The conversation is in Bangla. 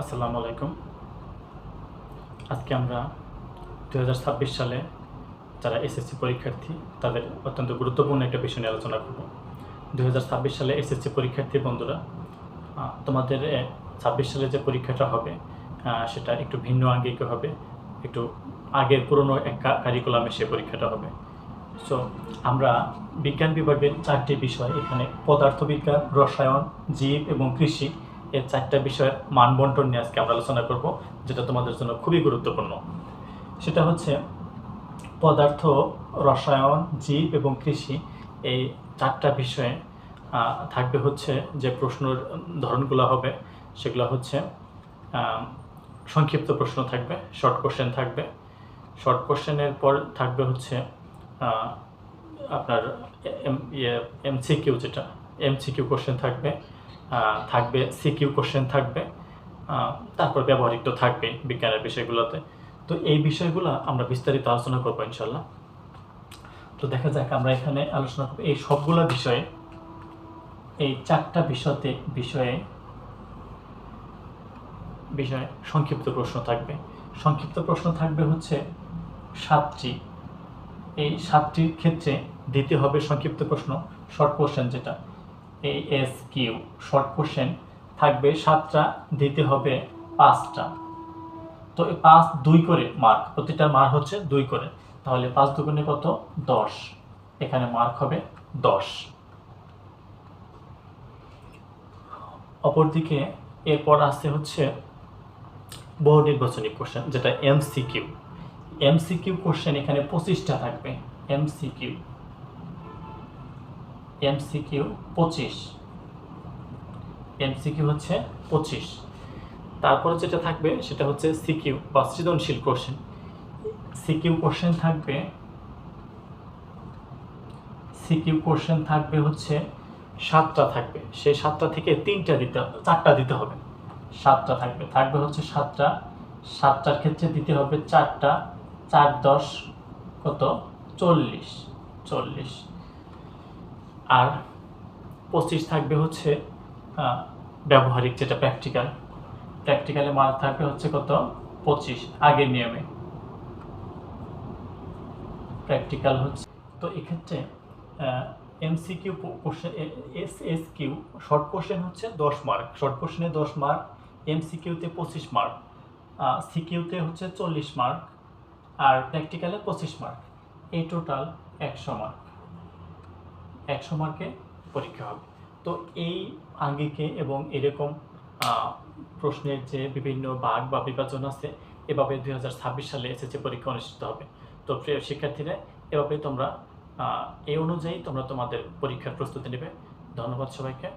আসসালামু আলাইকুম। আজকে আমরা দু হাজার ছাব্বিশ সালে যারা এসএসসি পরীক্ষার্থী, তাদের অত্যন্ত গুরুত্বপূর্ণ একটা বিষয় নিয়ে আলোচনা করব। দু হাজার ছাব্বিশ সালে এসএসসি পরীক্ষার্থী বন্ধুরা তোমাদের ছাব্বিশ সালে যে পরীক্ষাটা হবে সেটা একটু ভিন্ন আঙ্গিক হবে, একটু আগের পুরনো এক কারিকুলামে সে পরীক্ষাটা হবে। সো আমরা বিজ্ঞান বিভাগের চারটি বিষয়, এখানে পদার্থবিজ্ঞান, রসায়ন, জীব এবং কৃষি এই চারটা বিষয়ের মানবন্টন নিয়ে আজকে আমরা আলোচনা করব, যেটা তোমাদের জন্য খুবই গুরুত্বপূর্ণ। সেটা হচ্ছে পদার্থ, রসায়ন, জীব এবং কৃষি, এই চারটা বিষয়ে থাকবে হচ্ছে যে প্রশ্নের ধরনগুলো হবে, সেগুলো হচ্ছে সংক্ষিপ্ত প্রশ্ন থাকবে শর্ট কোশ্চেন থাকবে। শর্ট কোশ্চেনের পর থাকবে হচ্ছে আপনার এম- ইয়ে এমসিকিউ যেটা। এমসিকিউ কোশ্চেন থাকবে থাকবে সিকিউ কোশ্চেন থাকবে তারপর ব্যবহারিক তো থাকবে বিজ্ঞানের বিষয়গুলোতে। তো এই বিষয়গুলো আমরা বিস্তারিত আলোচনা করব ইনশাল্লাহ তো দেখা যাক আমরা এখানে আলোচনা করব। এই সবগুলো বিষয়ে, এই চারটা বিষয়তে বিষয়ে বিষয়ে সংক্ষিপ্ত প্রশ্ন থাকবে। সংক্ষিপ্ত প্রশ্ন থাকবে হচ্ছে সাতটি। এই সাতটির ক্ষেত্রে দিতে হবে সংক্ষিপ্ত প্রশ্ন শর্ট কোশ্চেন যেটা। এস কিউ শর্ট কোশ্চেন থাকবে সাতটা, দিতে হবে পাঁচটা। তো এই পাঁচ দুই করে মার্ক প্রতিটার মার্ক হচ্ছে দুই করে। তাহলে পাঁচ দুগুণে কত? দশ। এখানে মার্ক হবে দশ। অপরদিকে এরপর আসছে হচ্ছে বহু নির্বাচনী কোশ্চেন যেটা এমসিকিউ এমসিকিউ কোশ্চেন এখানে পঁচিশটা থাকবে। এমসিকিউ এমসিকিউ পঁচিশ। এমসিকিউ হচ্ছে পঁচিশ। তারপরে যেটা থাকবে সেটা হচ্ছে সিকিউ, বা সৃজনশীল কোশ্চেন। সিকিউ কোশ্চেন থাকবে, সিকিউ কোশ্চেন থাকবে হচ্ছে সাতটা থাকবে। সেই সাতটা থেকে তিনটা দিতে, চারটা দিতে হবে। সাতটা থাকবে। থাকবে হচ্ছে সাতটা। সাতটার ক্ষেত্রে দিতে হবে চারটা। চার দশ কত? চল্লিশ। চল্লিশ। আর পঁচিশ থাকবে হচ্ছে ব্যবহারিক যেটা প্র্যাকটিক্যাল প্র্যাকটিক্যালে মার্ক থাকবে হচ্ছে কত? পঁচিশ, আগের নিয়মে। প্র্যাকটিক্যাল হচ্ছে, তো এক্ষেত্রে MCQ question S S Q short question হচ্ছে দশ মার্ক শর্ট কোশ্চেনে দশ মার্ক এমসিকিউতে পঁচিশ মার্ক সিকিউতে হচ্ছে চল্লিশ মার্ক আর প্র্যাকটিক্যালে পঁচিশ মার্ক এই টোটাল একশো মার্ক একশো মার্কে পরীক্ষা হবে। তো এই আঙ্গিকে এবং এরকম প্রশ্নের যে বিভিন্ন বাঘ বা বিভাজন আছে, এভাবে দুই হাজার ছাব্বিশ সালে এসএসসি পরীক্ষা অনুষ্ঠিত হবে। তো প্রিয় শিক্ষার্থীরা, এভাবে তোমরা এই অনুযায়ী তোমরা তোমাদের পরীক্ষার প্রস্তুতি নেবে। ধন্যবাদ সবাইকে।